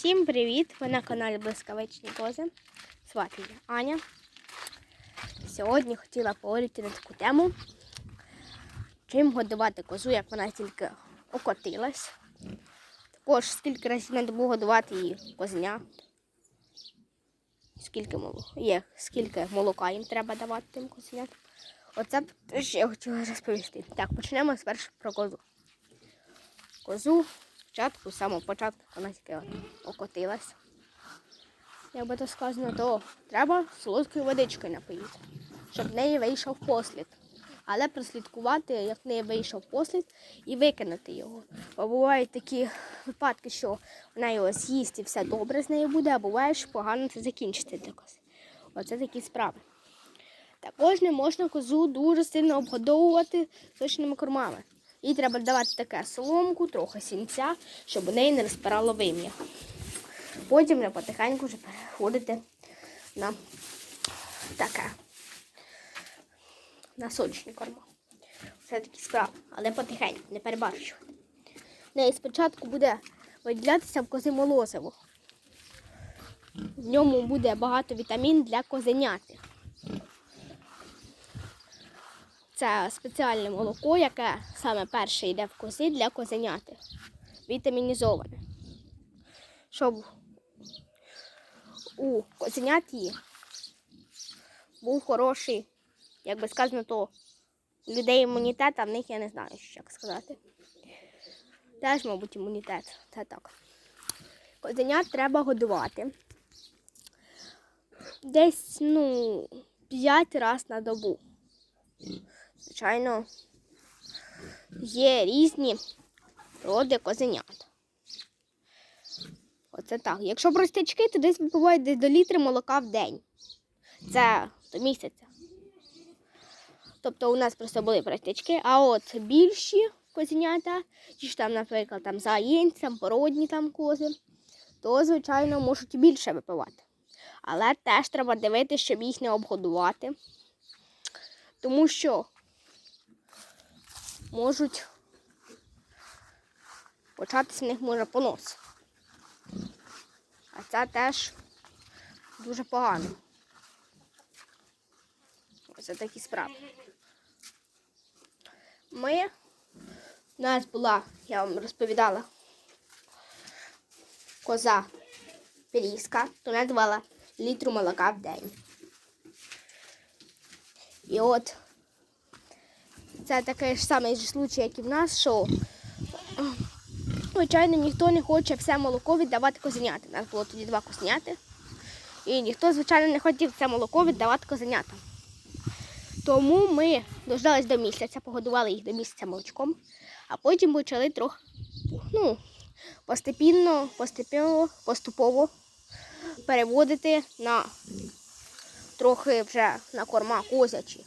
Всім привіт! Ви на каналі Блискавичні Кози. Звати я Аня. Сьогодні хотіла поговорити на таку тему. Чим годувати козу, як вона тільки окотилась. Також скільки разів на добу годувати її козня. Скільки молока є, скільки молока їм треба давати тим козеням. Оце те, що я хотіла розповісти. Так, почнемо спершу про козу. Козу спочатку, з самого початку, вона тільки от окотилась. Як то сказано, то треба солодкою водичкою напоїти, щоб в неї вийшов послід. Але прослідкувати, як в неї вийшов послід, і викинути його. Бо бувають такі випадки, що вона його з'їсть і все добре з нею буде, а буває, що погано це закінчиться для. Оце такі справи. Також не можна козу дуже сильно обгодовувати сочними кормами. Їй треба давати таке соломку, трохи сінця, щоб у неї не розпирало вим'я. Потім вже потихеньку вже переходити на таке. На сочні корма. Це такі справи, але потихеньку, не перебарщувати. В неї спочатку буде виділятися в кози молозиво. В ньому буде багато вітамін для козеняти. Це спеціальне молоко, яке саме перше йде в кози для козеняти. Вітамінізоване. Щоб у козеняті був хороший, як би сказано, то людей імунітет, а в них я не знаю, як сказати. Теж, мабуть, імунітет. Це так. Козенят треба годувати. Десь, ну, 5 разів на добу. Звичайно, є різні роди козенят. Оце так. Якщо простячки, то десь бувають десь до літри молока в день. Це до місяця. Тобто у нас просто були простячки, а от більші козенята, ті ж там, наприклад, там заєнцям, породні там кози, то, звичайно, можуть більше випивати. Але теж треба дивитися, щоб їх не обгодувати. Тому що можуть початися в них може понос. А це теж дуже погано. Ось такі справи. Ми, у нас була, я вам розповідала, коза пирізка, то вона давала літру молока в день. І от це такий ж самий случай, як і в нас, що звичайно ніхто не хоче все молоко віддавати козеняти. У нас було тоді два козеняти. І ніхто, звичайно, не хотів це молоко віддавати козенятам. Тому ми дождались до місяця, погодували їх до місяця молочком, а потім почали трохи ну, постепенно, постепенно, поступово переводити на трохи вже на корма козячі.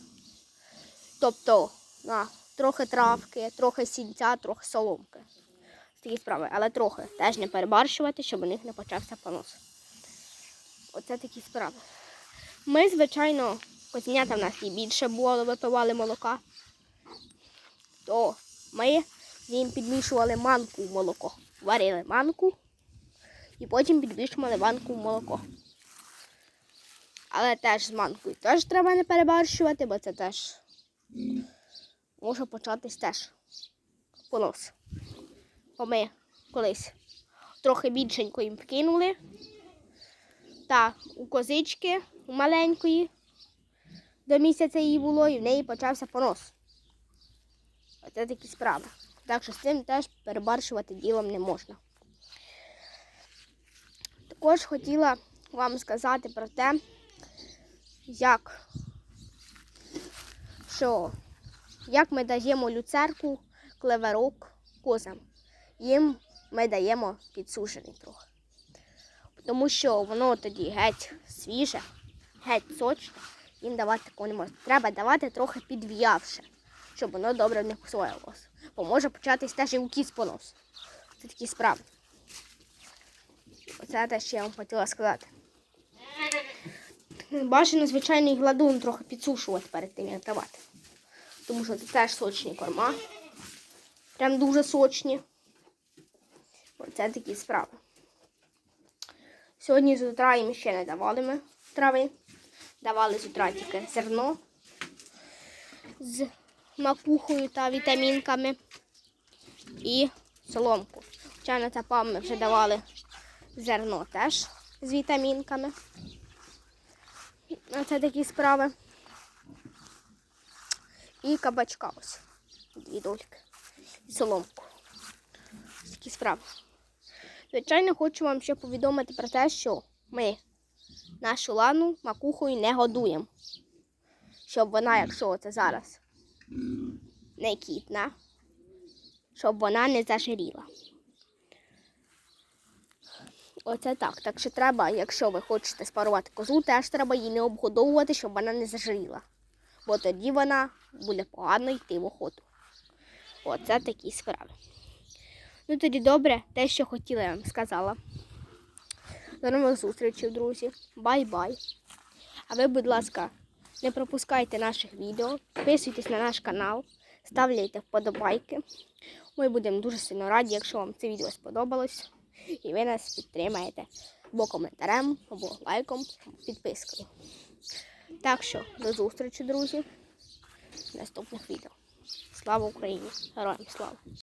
Тобто на трохи травки, трохи сінця, трохи соломки. Такі справи, але трохи теж не перебарщувати, щоб у них не почався понос. Оце такі справи. Ми, звичайно, козенята в нас і більше було, випивали молока, то ми їм підмішували манку в молоко. Варили манку і потім підмішували манку в молоко. Але теж з манкою теж треба не перебарщувати, бо це теж може початись теж понос. Бо ми колись трохи більшенько їм вкинули. Та у козички у маленької до місяця її було і в неї почався понос. Оце такі справи. Так що з цим теж перебарщувати ділом не можна. Також хотіла вам сказати про те, як що як ми даємо люцерку, клеверок козам. Їм ми даємо підсушений трохи. Тому що воно тоді геть свіже, геть сочне, їм давати такого не можна. Треба давати трохи підв'явше, щоб воно добре не посвоїлося. Бо може початись теж і у кіс понос. Це такі справи. Оце те, що я вам хотіла сказати. Бажано звичайний гладун трохи підсушувати перед тим, як давати. Тому що це теж сочні корма. Прям дуже сочні. Оце такі справи. Сьогодні з утра їм ще не давали ми трави. Давали з утра тільки зерно з макухою та вітамінками і соломку. Хоча на цапам ми вже давали зерно теж з вітамінками. Це такі справи. І кабачка ось. Дві дольки. І соломку. Такі справи. Звичайно, хочу вам ще повідомити про те, що ми нашу лану макухою не годуємо. Щоб вона, якщо це зараз не кітна, щоб вона не зажиріла. Оце так. Так що треба, якщо ви хочете спарувати козу, теж треба її не обгодовувати, щоб вона не зажиріла. Бо тоді вона буде погано йти в охоту. Оце такі справи. Ну тоді добре, те, що хотіла, я вам сказала. До нових зустрічей, друзі. Бай-бай. А ви, будь ласка, не пропускайте наших відео, підписуйтесь на наш канал, ставляйте вподобайки. Ми будемо дуже сильно раді, якщо вам це відео сподобалось. І ви нас підтримаєте або коментарем, або лайком, підпискою. Так що, до зустрічі, друзі, в наступних відео. Слава Україні! Героям слава!